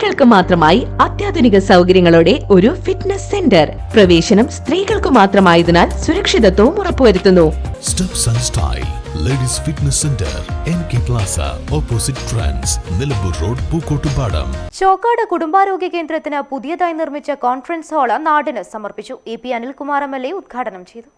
സ്ത്രീകൾക്ക് മാത്രമായി അത്യാധുനിക സൗകര്യങ്ങളോടെ ഒരു ഫിറ്റ്നസ് സെന്റർ പ്രവേശനം സ്ത്രീകൾക്ക് മാത്രമായതിനാൽ സുരക്ഷിതത്വവും ഉറപ്പുവരുത്തുന്നു. Ladies fitness centre N K plaza opposite trans Nilambur road Pookkottupadam Chokkad കുടുംബാരോഗ്യ കേന്ദ്രത്തിന് പുതിയതായി നിർമ്മിച്ച കോൺഫറൻസ് ഹാൾ നാടിന് സമർപ്പിച്ചു. A P Anilkumar M L A ഉദ്ഘാടനം ചെയ്തു.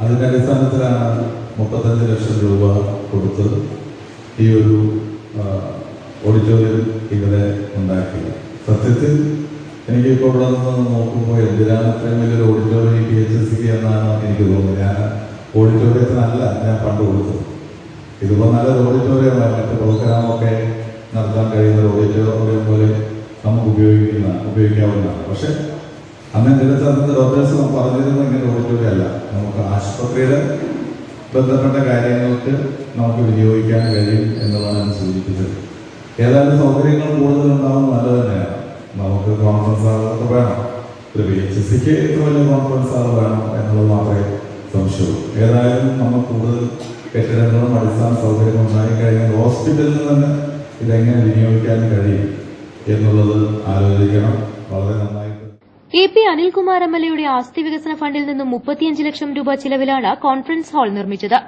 അതിന്റെ അടിസ്ഥാനത്തിലാണ് മുപ്പത്തഞ്ച് ലക്ഷം രൂപ കൊടുത്ത് ഈ ഒരു ഓഡിറ്റോറിയം ഇവിടെ ഉണ്ടാക്കിയത്. സത്യത്തിൽ എനിക്കിപ്പോൾ ഇവിടെ നിന്ന് നോക്കുമ്പോൾ എന്തിനാണ് അത്രയും വലിയൊരു ഓഡിറ്റോറിയം പി എച്ച് എസ് സിക്ക് എന്നാണ് എനിക്ക് തോന്നുന്നത്? ഞാൻ ഓഡിറ്റോറിയത്തിനല്ല ഞാൻ പണ്ട് കൊടുത്തത് ഇതിപ്പോൾ നല്ലൊരു ഓഡിറ്റോറിയമാണ് മറ്റ് പ്രോഗ്രാമൊക്കെ നടത്താൻ കഴിയുന്ന ഓഡിറ്റോറിയം പോലെ ഉപയോഗിക്കുന്ന ഉപയോഗിക്കാവുന്നതാണ്. പക്ഷെ അന്ന് എന്റെ അന്നത്തെ ഡോക്ടേഴ്സ് പറഞ്ഞിരുന്നത് ഇങ്ങനെ ഓഡിറ്റോറിയം അല്ല. നമുക്ക് ആശുപത്രിയുടെ ബന്ധപ്പെട്ട കാര്യങ്ങൾക്ക് നമുക്ക് വിനിയോഗിക്കാൻ കഴിയും എന്നുള്ളതാണ് സൂചിപ്പിച്ചത്. ഏതായാലും സൗകര്യങ്ങൾ കൂടുതൽ ഉണ്ടാവും നല്ലത് തന്നെയാണ്. നമുക്ക് കോൺഫറൻസ് ഹാളൊക്കെ വേണം. ഒരു പി എച്ച് സിക്ക് ഇത്ര വലിയ കോൺഫറൻസ് ഹാൾ വേണം എന്നുള്ളത് മാത്രമേ സംശയമുള്ളൂ. ഏതായാലും നമ്മൾ കൂടുതൽ കെട്ടിടങ്ങളും അടിസ്ഥാന സൗകര്യങ്ങളും ഉണ്ടായി കഴിഞ്ഞാൽ ഹോസ്പിറ്റലിൽ തന്നെ ഇതെങ്ങനെ വിനിയോഗിക്കാൻ കഴിയും? എന്നുള്ളത് ആലോചിക്കണം. വളരെ നന്നായിട്ട് A P Anilkumar M L എയുടെ ആസ്തി വികസന ഫണ്ടിൽ നിന്നും മുപ്പത്തിയഞ്ച് ലക്ഷം രൂപ ചിലവിലാണ് കോൺഫറൻസ് ഹാൾ നിർമ്മിച്ചത്.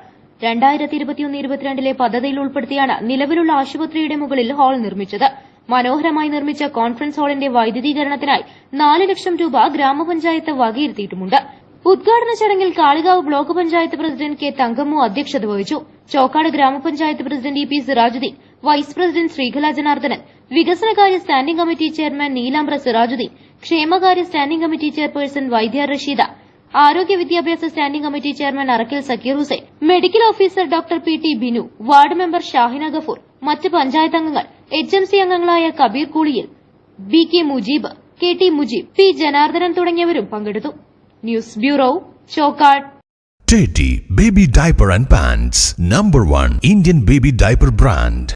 രണ്ടായിരത്തി ഇരുപത്തിയൊന്ന് ഇരുപത്തിരണ്ടിലെ പദ്ധതിയിൽ ഉൾപ്പെടുത്തിയാണ് നിലവിലുള്ള ആശുപത്രിയുടെ മുകളിൽ ഹാൾ നിർമ്മിച്ചത്. മനോഹരമായി നിർമ്മിച്ച കോൺഫറൻസ് ഹാളിന്റെ വൈദ്യുതീകരണത്തിനായി നാല് ലക്ഷം രൂപ ഗ്രാമപഞ്ചായത്ത് വകയിരുത്തിയിട്ടുമുണ്ട് ഉദ്ഘാടന ചടങ്ങിൽ Kalikavu block panchayat president K Thankammu അധ്യക്ഷത വഹിച്ചു. ചോക്കാട് ഗ്രാമപഞ്ചായത്ത് president E P Sirajuddeen vice president Sreekala Janardhanan വികസനകാര്യ standing committee chairman Neelambra Sirajuddeen ക്ഷേമകാര്യ standing committee chairperson Vaidya Rasheeda ആരോഗ്യ വിദ്യാഭ്യാസ standing committee chairman Arakkil Sakkeer Hussain medical officer doctor P T Binu ward member Shahina Gafoor മറ്റ് പഞ്ചായത്ത് അംഗങ്ങൾ H M C അംഗങ്ങളായ Kabeer Kooliyil B K Mujeeb K T Mujeeb P Janardhanan തുടങ്ങിയവരും പങ്കെടുത്തു. News bureau Chokkad. Teddy baby Diaper and Pants number 1 Indian baby Diaper Brand.